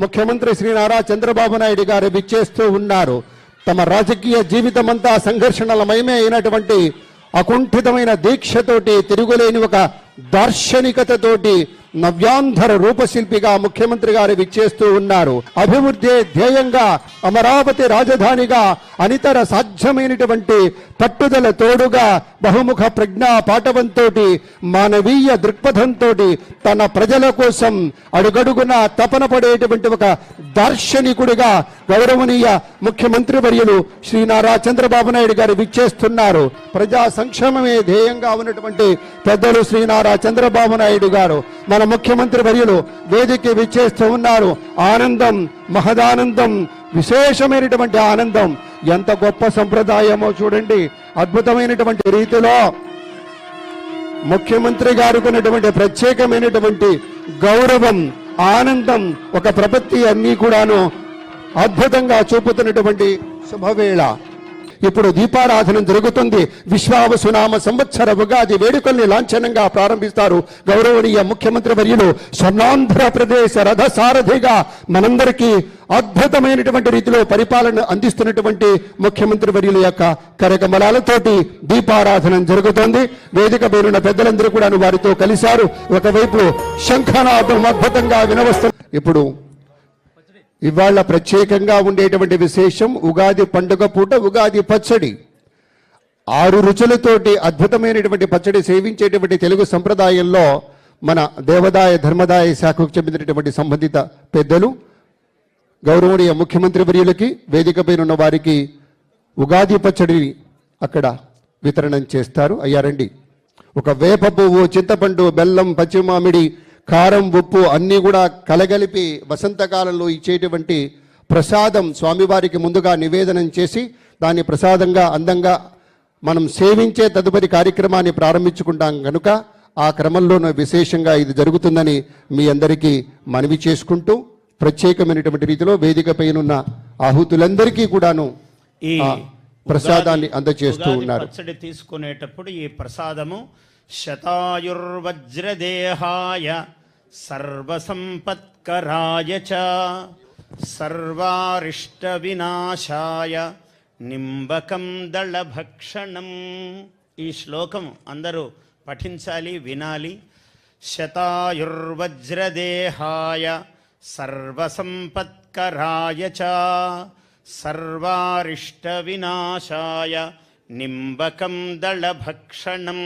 ముఖ్యమంత్రి శ్రీ నారా చంద్రబాబు నాయుడు గారు విచ్చేస్తూ ఉన్నారు. తమ రాజకీయ జీవితమంతా సంఘర్షణలమయమే అయినటువంటి అకుంఠితమైన దీక్షతోటి తిరుగులేని ఒక దార్శనికతతోటి నవ్యాంధ్ర రూపశిల్పిగా ముఖ్యమంత్రి గారు విచ్చేస్తూ ఉన్నారు. అభివృద్ధి ధ్యేయంగా అమరావతి రాజధానిగా అనితర సాధ్యమైనటువంటి పట్టుదల తోడుగా బహుముఖ ప్రజ్ఞా పాఠవంతో మానవీయ దృక్పథంతో తన ప్రజల కోసం అడుగడుగున తపన పడేటువంటి ఒక దార్శనికుడిగా గౌరవనీయ ముఖ్యమంత్రి వర్యులు శ్రీ నారా చంద్రబాబు నాయుడు గారు విచ్చేస్తున్నారు. ప్రజా సంక్షేమమే ధ్యేయంగా ఉన్నటువంటి పెద్దలు శ్రీ నారా చంద్రబాబు నాయుడు గారు. మన ముఖ్యమంత్రి వర్యులు వేదిక విచ్చేస్తూ ఉన్నారు. ఆనందం మహదానందం విశేషమైనటువంటి ఆనందం. ఎంత గొప్ప సంప్రదాయమో చూడండి. అద్భుతమైనటువంటి రీతిలో ముఖ్యమంత్రి గారికి ఉన్నటువంటి ప్రత్యేకమైనటువంటి గౌరవం ఆనందం ఒక ప్రపత్తి అన్నీ కూడాను అద్భుతంగా చూపుతున్నటువంటి శుభవేళ. ఇప్పుడు దీపారాధన జరుగుతుంది. విశ్వావసునామ సంవత్సర ఉగాది వేడుకల్ని లాంఛనంగా ప్రారంభిస్తారు. గౌరవనీయ ముఖ్యమంత్రి వర్యులు స్వర్ణాంధ్రప్రదేశ్ రథ సారథిగా మనందరికీ అద్భుతమైనటువంటి రీతిలో పరిపాలన అందిస్తున్నటువంటి ముఖ్యమంత్రి వర్యుల యొక్క కరకమలాలతోటి దీపారాధన జరుగుతోంది. వేదిక పేరున్న పెద్దలందరూ కూడా వారితో కలిశారు. ఒకవైపు శంఖనాథం అద్భుతంగా వినవస్తుంది ఇప్పుడు ఇవాళ ప్రత్యేకంగా ఉండేటువంటి విశేషం ఉగాది పండుగ పూట ఉగాది పచ్చడి. ఆరు రుచులతోటి అద్భుతమైనటువంటి పచ్చడి సేవించేటువంటి తెలుగు సంప్రదాయంలో మన దేవదాయ ధర్మదాయ శాఖకు చెందినటువంటి సంబంధిత పెద్దలు గౌరవనీయ ముఖ్యమంత్రి వర్యులకి వేదికపై ఉన్న వారికి ఉగాది పచ్చడిని అక్కడ వితరణం చేస్తారు. అయ్యారండి ఒక వేప పువ్వు చింతపండు బెల్లం పచ్చిమామిడి కారం ఉప్పు అన్నీ కూడా కలగలిపి వసంతకాలంలో ఇచ్చేటువంటి ప్రసాదం స్వామివారికి ముందుగా నివేదనం చేసి దాన్ని ప్రసాదంగా అందంగా మనం సేవించే తదుపరి కార్యక్రమాన్ని ప్రారంభించుకుంటాం కనుక ఆ క్రమంలోనూ విశేషంగా ఇది జరుగుతుందని మీ అందరికీ మనవి చేసుకుంటూ ప్రత్యేకమైనటువంటి రీతిలో వేదిక పైనున్న ఆహుతులందరికీ కూడాను ఈ ప్రసాదాన్ని అందజేస్తూ ఉన్నారు. పచ్చడి తీసుకునేటప్పుడు ఈ ప్రసాదము శతాయుర్వజ్రదేహాయ సర్వసంపత్కరాయ చ సర్వారిష్ట వినాశాయ నింబకం దళభక్షణం. ఈ శ్లోకం అందరూ పఠించాలి వినాలి. శతాయుర్వజ్రదేహాయ సర్వసంపత్కరాయ చ సర్వారిష్ట వినాశాయ నింబకం దళభక్షణం.